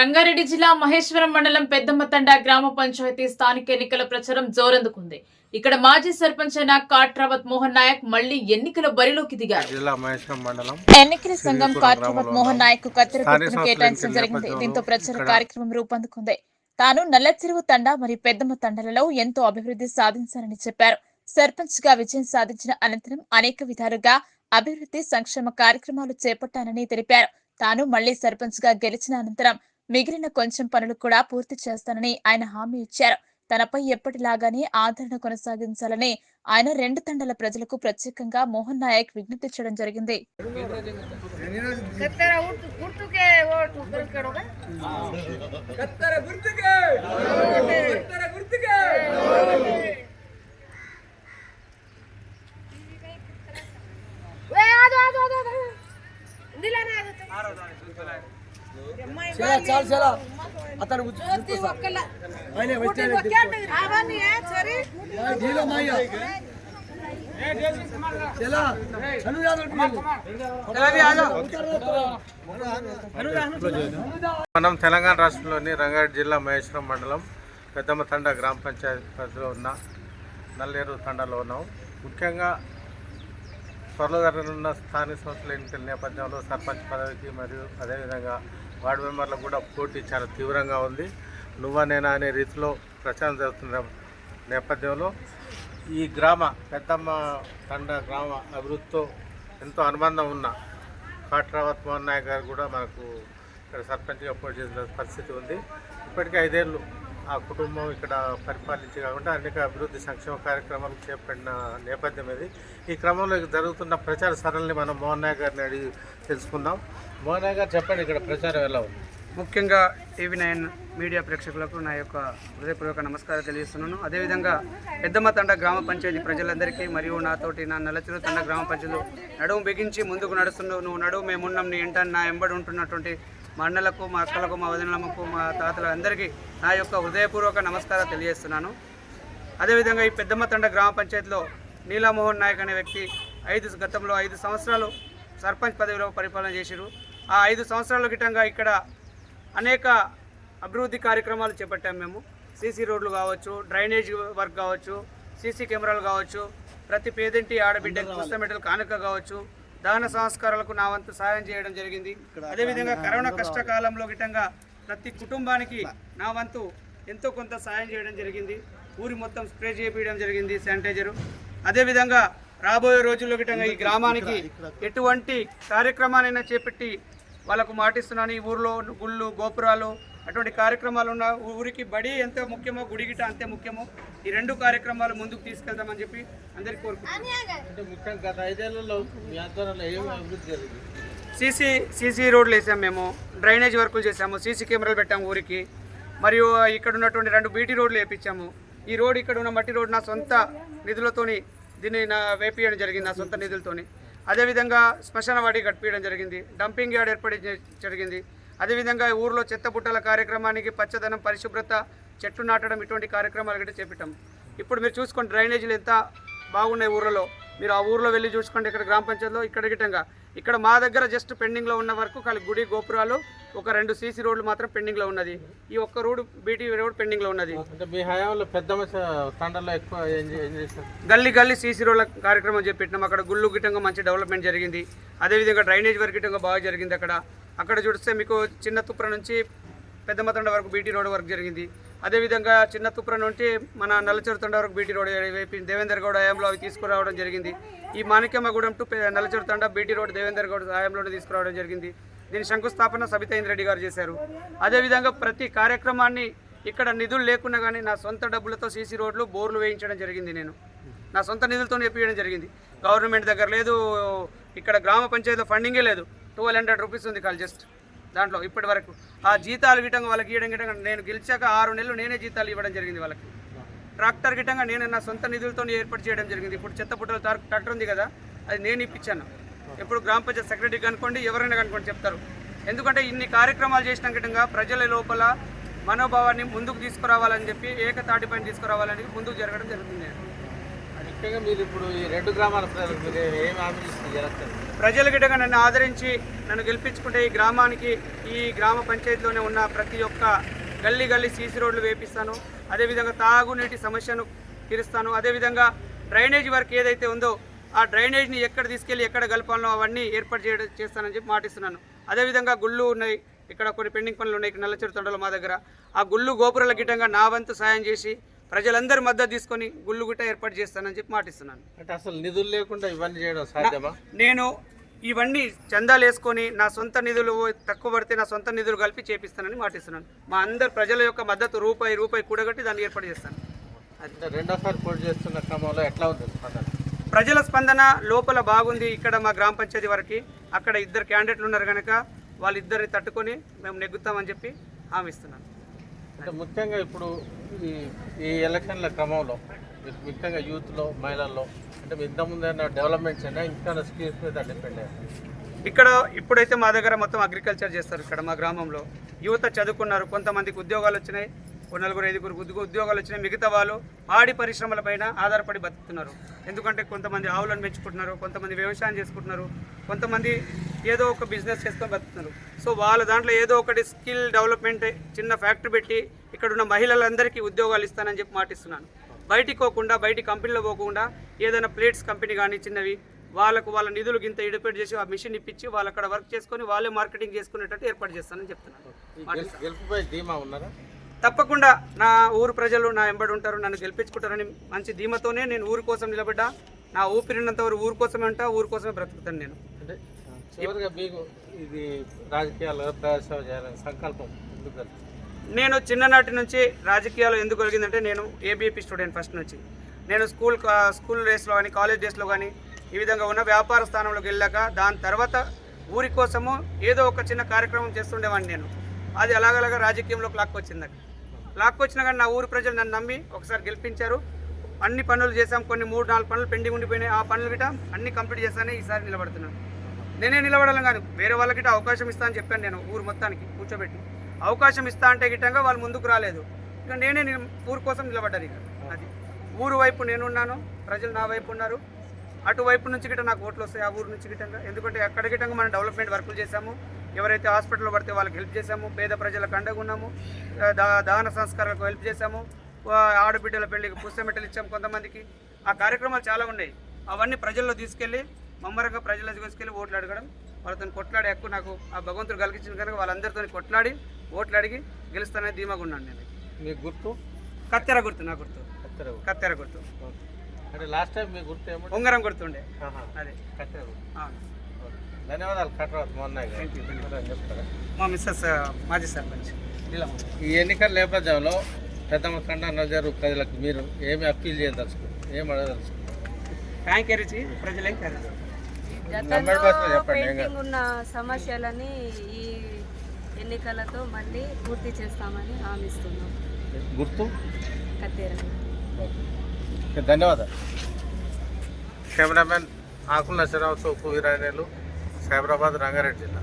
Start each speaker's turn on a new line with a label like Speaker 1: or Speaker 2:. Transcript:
Speaker 1: రంగారెడ్డి జిల్లా మహేశ్వరం మండలం పెద్దమ్మతండ గ్రామ పంచాయతీ స్థానిక ఎన్నికల ప్రచారం జోరందుకుంది. ఇక్కడ మాజీ సర్పంచ్ అయిన కాట్రావత్ మోహన్ నాయక్ మళ్ళీ ఎన్నికల బరిలోకి దిగారు ఎన్నికల సంఘం కాట్రావత్ మోహన్ నాయక్ కత్తెర కేటాయించడం జరిగింది. దీంతో ప్రచార కార్యక్రమం రూపొందుకుంది. తాను నల్లచెరువు తండ మరియు పెద్దమ్మ తండలలో ఎంతో అభివృద్ధి సాధించారని చెప్పారు. సర్పంచ్గా విజయం సాధించిన అనంతరం అనేక విధాలుగా అభివృద్ధి సంక్షేమ కార్యక్రమాలు చేపట్టానని తెలిపారు. తాను మళ్ళీ సర్పంచ్గా గెలిచిన అనంతరం మిగిలిన కొంచెం పనులు కూడా పూర్తి చేస్తానని ఆయన హామీ ఇచ్చారు. తనపై ఎప్పటిలాగానే ఆదరణ కొనసాగించాలని ఆయన రెండు తండల ప్రజలకు ప్రత్యేకంగా మోహన్ నాయక్ విజ్ఞప్తి చేయడం జరిగింది.
Speaker 2: గుర్తుకే!
Speaker 3: చలా చాలు చలా. అతను
Speaker 4: మనం తెలంగాణ రాష్ట్రంలోని రంగారెడ్డి జిల్లా మహేశ్వరం మండలం పెద్దమ్మ తండ గ్రామ పంచాయతీ పరిధిలో ఉన్న నల్లేరు తండలో ఉన్నాం. ముఖ్యంగా త్వరలో జరగనున్న స్థానిక సంస్థల ఎన్నికల నేపథ్యంలో సర్పంచ్ పదవికి మరియు అదేవిధంగా వార్డు మెంబర్లకు కూడా పోటీ చాలా తీవ్రంగా ఉంది. నువ్వా నేనా అనే రీతిలో ప్రచారం జరుగుతున్న నేపథ్యంలో ఈ గ్రామ పెద్దమ్మ తండ గ్రామ అభివృద్ధితో ఎంతో అనుబంధం ఉన్న కాట్రావత్ మోహన్ నాయక్ గారు కూడా మనకు ఇక్కడ సర్పంచ్గా పోటీ చేసిన పరిస్థితి ఉంది. ఇప్పటికే ఐదేళ్ళు ఆ కుటుంబం ఇక్కడ పరిపాలించి కాకుండా అనేక అభివృద్ధి సంక్షేమ కార్యక్రమాలు చేపట్టిన నేపథ్యం ఇది. ఈ క్రమంలో జరుగుతున్న ప్రచార సరళిని మనం మోహన్ గారిని అడిగి తెలుసుకుందాం. మోహన్ గారు చెప్పండి ఇక్కడ ప్రచారం ఎలా ఉంది?
Speaker 5: ముఖ్యంగా టీవీ నైన్ మీడియా ప్రేక్షకులకు నా యొక్క హృదయపూర్వక నమస్కారం తెలియజేస్తున్నాను. అదేవిధంగా పెద్దమ్మ తండ గ్రామ పంచాయతీ ప్రజలందరికీ మరియు నాతోటి నా నల్లచెరు తండ గ్రామ పంచాయతీలు నడుము బిగించి ముందుకు నడుస్తున్నావు నువ్వు నడువు మేమున్నాం నీ ఇంట నా ఎంబడి ఉంటున్నటువంటి మా అన్నలకు మా అక్కలకు మా వదినలకు మా తాతల అందరికీ నా యొక్క హృదయపూర్వక నమస్కారం తెలియజేస్తున్నాను. అదేవిధంగా ఈ పెద్దమ్మ తండ గ్రామ పంచాయతీలో నీలామోహన్ నాయక్ అనే వ్యక్తి ఐదు గతంలో ఐదు సంవత్సరాలు సర్పంచ్ పదవిలో పరిపాలన చేసిరు ఆ ఐదు సంవత్సరాల గిట్టంగా ఇక్కడ అనేక అభివృద్ధి కార్యక్రమాలు చేపట్టాం మేము. సీసీ రోడ్లు కావచ్చు డ్రైనేజ్ వర్క్ కావచ్చు సీసీ కెమెరాలు కావచ్చు ప్రతి పేదింటి ఆడబిడ్డకి పుస్తమెటలు కానుక కావచ్చు దహన సంస్కారాలకు నా వంతు సహాయం చేయడం జరిగింది. అదేవిధంగా కరోనా కష్టకాలంలో గిట్టంగా ప్రతి కుటుంబానికి నా వంతు ఎంతో కొంత సహాయం చేయడం జరిగింది. ఊరి మొత్తం స్ప్రే చేపించడం జరిగింది శానిటైజరు. అదేవిధంగా రాబోయే రోజుల్లో గిట్టంగా ఈ గ్రామానికి ఎటువంటి కార్యక్రమానైనా చేపట్టి వాళ్ళకు మాటిస్తున్నాను. ఈ ఊర్లో గుళ్ళు గోపురాలు అటువంటి కార్యక్రమాలు ఉన్న ఊరికి బడి ఎంత ముఖ్యమో గుడి గిట అంతే ముఖ్యమో ఈ రెండు కార్యక్రమాలు ముందుకు తీసుకెళ్తామని చెప్పి అందరికీ
Speaker 4: జరిగింది?
Speaker 5: సీసీ సీసీ రోడ్లు వేసాం మేము డ్రైనేజ్ వర్కులు చేసాము సీసీ కెమెరాలు పెట్టాము ఊరికి. మరియు ఇక్కడ ఉన్నటువంటి రెండు బీటీ రోడ్లు వేపించాము. ఈ రోడ్ ఇక్కడ ఉన్న మట్టి రోడ్ నా సొంత నిధులతోని దీన్ని నా వేపించడం జరిగింది నా సొంత నిధులతోని. అదేవిధంగా శ్మశాన వాడి కట్టించడం జరిగింది డంపింగ్ యార్డ్ ఏర్పడి జరిగింది. అదేవిధంగా ఊర్లో చెత్త బుట్టల కార్యక్రమానికి పచ్చదనం పరిశుభ్రత చెట్లు నాటడం ఇటువంటి కార్యక్రమాలు కూడా చేపట్టాం ఇప్పుడు మీరు చూసుకోండి డ్రైనేజీలు ఎంత బాగున్నాయి ఊర్లలో. మీరు ఆ ఊర్లో వెళ్ళి చూసుకోండి ఇక్కడ గ్రామ పంచాయతీలో ఇక్కడ గిట్టంగా. ఇక్కడ మా దగ్గర జస్ట్ పెండింగ్లో ఉన్న వరకు ఖాళీ గుడి గోపురాలు ఒక రెండు సీసీ రోడ్లు మాత్రం పెండింగ్లో ఉన్నది. ఈ ఒక్క రోడ్ బీటీ రోడ్ పెండింగ్లో ఉన్నది. గల్లీ గల్లీ సీసీ రోడ్ల కార్యక్రమం చేపెట్టినాం అక్కడ గుళ్ళు గిట్టంగా మంచి డెవలప్మెంట్ జరిగింది. అదేవిధంగా డ్రైనేజ్ వర్క్ గిట్టంగా బాగా జరిగింది అక్కడ. అక్కడ చూస్తే మీకు చిన్న తుప్ర నుంచి పెద్దమతండ వరకు బీటీ రోడ్ వరకు జరిగింది. అదేవిధంగా చిన్న తుప్ర నుండి మన నల్లచెరుతండ వరకు బీటీ రోడ్ వేపి దేవేందర్ గౌడ్ హయాంలో అవి తీసుకురావడం జరిగింది. ఈ మాణిక్యమ్మగూడెం టు పె- నల్లచెరుతండ బీటీ రోడ్ దేవేందర్ గౌడ్ హయాంలోనే తీసుకురావడం జరిగింది. దీని శంకుస్థాపన సబితేంద్ర రెడ్డి గారు చేశారు. అదేవిధంగా ప్రతి కార్యక్రమాన్ని ఇక్కడ నిధులు లేకున్నా కానీ నా సొంత డబ్బులతో సీసీ రోడ్లు బోర్లు వేయించడం జరిగింది నేను. నా సొంత నిధులతో నేర్పించడం జరిగింది. గవర్నమెంట్ దగ్గర లేదు ఇక్కడ గ్రామ పంచాయతీలో ఫండింగే లేదు. ట్వెల్వ్ హండ్రెడ్ రూపీస్ ఉంది కాల్ జస్ట్ దాంట్లో ఇప్పటి వరకు. ఆ జీతాలు గిట్టంగా వాళ్ళకి ఇవ్వడం గిటంగా నేను గెలిచాక ఆరు నెలలు నేనే జీతాలు ఇవ్వడం జరిగింది వాళ్ళకి. ట్రాక్టర్ గిటంగా నేను నా సొంత నిధులతో ఏర్పాటు చేయడం జరిగింది. ఇప్పుడు చెత్త పుట్టల ట్రాక్టర్ ఉంది కదా అది నేను ఇప్పించాను. ఎప్పుడు గ్రామ పంచాయతీ సెక్రటరీ కనుకోండి ఎవరైనా కనుకోండి చెప్తారు. ఎందుకంటే ఇన్ని కార్యక్రమాలు చేసిన గిటంగా ప్రజల లోపల మనోభావాన్ని ముందుకు తీసుకురావాలని చెప్పి ఏకతాటిపైన తీసుకురావాలని ముందుకు జరగడం జరుగుతుంది.
Speaker 4: ముఖ్యంగా మీరు ఇప్పుడు ఈ రెండు గ్రామాల ప్రజలకు మీరు
Speaker 5: ప్రజల గిట్టగా నన్ను ఆదరించి నన్ను గెలిపించుకుంటే ఈ గ్రామానికి ఈ గ్రామ పంచాయతీలోనే ఉన్న ప్రతి ఒక్క గల్లీ గల్లీ సీసీ రోడ్లు వేపిస్తాను. అదేవిధంగా తాగునీటి సమస్యను తీరుస్తాను. అదేవిధంగా డ్రైనేజ్ వర్క్ ఏదైతే ఉందో ఆ డ్రైనేజ్ని ఎక్కడ తీసుకెళ్ళి ఎక్కడ కలపాలో అవన్నీ ఏర్పాటు చేయడం చేస్తానని చెప్పి మాటిస్తున్నాను. అదేవిధంగా గుళ్ళు ఉన్నాయి. ఇక్కడ కొన్ని పెండింగ్ పనులు ఉన్నాయి. ఇక్కడ నల్లచెరు తొండలు మా దగ్గర. ఆ గుళ్ళు గోపురాల గిట్టంగా నా వంతు సాయం చేసి ప్రజలందరి మద్దతు తీసుకొని గుళ్ళు గుట్ట ఏర్పాటు చేస్తానని చెప్పి మాటిస్తున్నాను.
Speaker 4: అంటే అసలు నిధులు లేకుండా ఇవన్నీ చేయడం సాధ్యమా?
Speaker 5: నేను ఇవన్నీ చందాలు వేసుకొని నా సొంత నిధులు తక్కువ పడితే నా సొంత నిధులు కలిపి చేపిస్తానని మాటిస్తున్నాను. మా అందరు ప్రజల యొక్క మద్దతు రూపాయి రూపాయి కూడగట్టి దాన్ని ఏర్పాటు చేస్తాను.
Speaker 4: రెండోసారి పోటీ చేస్తున్న క్రమంలో ఎట్లా ఉంది
Speaker 5: ప్రజల స్పందన లోపల బాగుంది. ఇక్కడ మా గ్రామ పంచాయతీ వరకు అక్కడ ఇద్దరు క్యాండిడేట్లు ఉన్నారు కనుక వాళ్ళిద్దరిని తట్టుకొని మేము నెగ్గుతామని చెప్పి హామీ ఇస్తున్నాను.
Speaker 4: అంటే ముఖ్యంగా ఇప్పుడు ఈ ఈ ఎలక్షన్ల క్రమంలో ముఖ్యంగా యూత్లో మహిళల్లో అంటే ఇంతకుముందు ఏమైనా డెవలప్మెంట్స్ అయినా ఇంకా స్కీమ్స్ మీద డిపెండ్ అయ్యారు.
Speaker 5: ఇక్కడ ఇప్పుడైతే మా దగ్గర మొత్తం అగ్రికల్చర్ చేస్తారు ఇక్కడ మా గ్రామంలో. యువత చదువుకున్నారు కొంతమందికి ఉద్యోగాలు వచ్చినాయి ఒక నలుగురు ఐదుగురు ఉద్యో- ఉద్యోగాలు వచ్చినాయి మిగతా వాళ్ళు పాడి పరిశ్రమలపైన ఆధారపడి బతుకుతున్నారు. ఎందుకంటే కొంతమంది ఆవులను పెంచుకుంటున్నారు కొంతమంది వ్యవసాయం చేసుకుంటున్నారు కొంతమంది ఏదో ఒక బిజినెస్ చేసుకొని బతుకుతున్నారు. సో వాళ్ళ దాంట్లో ఏదో ఒకటి స్కిల్ డెవలప్మెంట్ చిన్న ఫ్యాక్టరీ పెట్టి ఇక్కడ ఉన్న మహిళలందరికీ ఉద్యోగాలు ఇస్తానని చెప్పి మాటిస్తున్నాను. బయటికి పోకుండా బయటి కంపెనీలో పోకుండా ఏదైనా ప్లేట్స్ కంపెనీ కానీ చిన్నవి వాళ్ళకు వాళ్ళ నిధులు గింత ఇడిపేట్ చేసి ఆ మిషన్ ఇప్పించి వాళ్ళు అక్కడ వర్క్ చేసుకొని వాళ్ళే మార్కెటింగ్ చేసుకునేటట్టు ఏర్పాటు చేస్తానని చెప్తున్నాను. తప్పకుండా నా ఊరు ప్రజలు నా ఎంబడి ఉంటారు నన్ను గెలిపించుకుంటారని మంచి ధీమతోనే నేను ఊరి కోసం నిలబడ్డా. నా ఊపిరినంత వరకు ఊరి కోసమే ఉంటా ఊరి కోసమే బ్రతుకుతాను నేను.
Speaker 4: ఇది సంకల్పం?
Speaker 5: నేను చిన్ననాటి నుంచి రాజకీయాలు ఎందుకు కలిగిందంటే నేను ఏబీపీ స్టూడెంట్ ఫస్ట్ నుంచి. నేను స్కూల్ స్కూల్ డేస్లో కానీ కాలేజ్ డేస్లో కానీ ఈ విధంగా ఉన్న వ్యాపార స్థానంలోకి వెళ్ళాక దాని తర్వాత ఊరి కోసము ఏదో ఒక చిన్న కార్యక్రమం చేస్తుండేవాడిని నేను. అది అలాగలాగా రాజకీయంలోకి లాక్కొచ్చింది నాకు. లాక్కొచ్చినా కానీ నా ఊరు ప్రజలు నన్ను నమ్మి ఒకసారి గెలిపించారు. అన్ని పనులు చేశాం. కొన్ని మూడు నాలుగు పనులు పెండింగ్ ఉండిపోయినాయి. ఆ పనులు గిట అన్ని కంప్లీట్ చేస్తానే ఈసారి నిలబడుతున్నాను. నేనే నిలబడాలని కాదు. వేరే వాళ్ళకి అవకాశం ఇస్తా అని చెప్పాను నేను ఊరు మొత్తానికి కూర్చోబెట్టి. అవకాశం ఇస్తా అంటే గిట్టంగా వాళ్ళు ముందుకు రాలేదు. ఇక నేనే ఊరు కోసం నిలబడ్డాను ఇక. అది. ఊరు వైపు నేనున్నాను. ప్రజలు నా వైపు ఉన్నారు. అటువైపు నుంచి గిట్ట నాకు ఓట్లు వస్తాయి. ఆ ఊరు నుంచి గిట్టంగా ఎందుకంటే అక్కడ గిట్టంగా మనం డెవలప్మెంట్ వర్కులు చేశాము. ఎవరైతే హాస్పిటల్లో పడితే వాళ్ళకి హెల్ప్ చేశాము పేద ప్రజలకు అండగా ఉన్నాము ఆ, దా దాన సంస్కారాలకు హెల్ప్ చేశాము ఆడబిడ్డల పెళ్ళికి పుస్తమెట్టలు ఇచ్చాము కొంతమందికి. ఆ కార్యక్రమాలు చాలా ఉన్నాయి. అవన్నీ ప్రజల్లో తీసుకెళ్ళి మమ్మరంగా ప్రజల్లో తీసుకెళ్ళి ఓట్లు అడగడం వాళ్ళతో కొట్లాడే హక్కు నాకు ఆ భగవంతుడు కలిగించిన కనుక వాళ్ళందరితో కొట్లాడి ఓట్లు అడిగి గెలుస్తానని ధీమాగా ఉన్నాను నేను.
Speaker 4: మీ గుర్తు?
Speaker 5: కత్తెర గుర్తు నా గుర్తు.
Speaker 4: కత్తెర గుర్తు.
Speaker 5: కత్తెర గుర్తు.
Speaker 4: ఓకే. అంటే లాస్ట్ టైం మీ గుర్తు
Speaker 5: ఉంగరం గుర్తుండే. అదే.
Speaker 4: కత్తెర గుర్తు. ధన్యవాదాలు కట్రవత్ మొన్న
Speaker 5: మా మిస్సెస్ మాజీ సర్పంచ్
Speaker 4: ఈ ఎన్నికల నేపథ్యంలో పెద్దమ్మ తండ నజరు ప్రజలకు మీరు ఏమి అప్పీల్ చేయదలుచుకుంటారు ఏం అడగదలుచుకుంటారు
Speaker 5: ప్రజలేం.
Speaker 6: పెండింగ్ ఉన్న సమస్యలని ఈ ఎన్నికలతో మళ్ళీ పూర్తి చేస్తామని హామీస్తున్నాం.
Speaker 4: గుర్తు? ధన్యవాదాలు. కెమెరామెన్ ఆకుల నరసరావు సోపు వీరాయలు సైబరాబాద్ రంగారెడ్డి జిల్లా.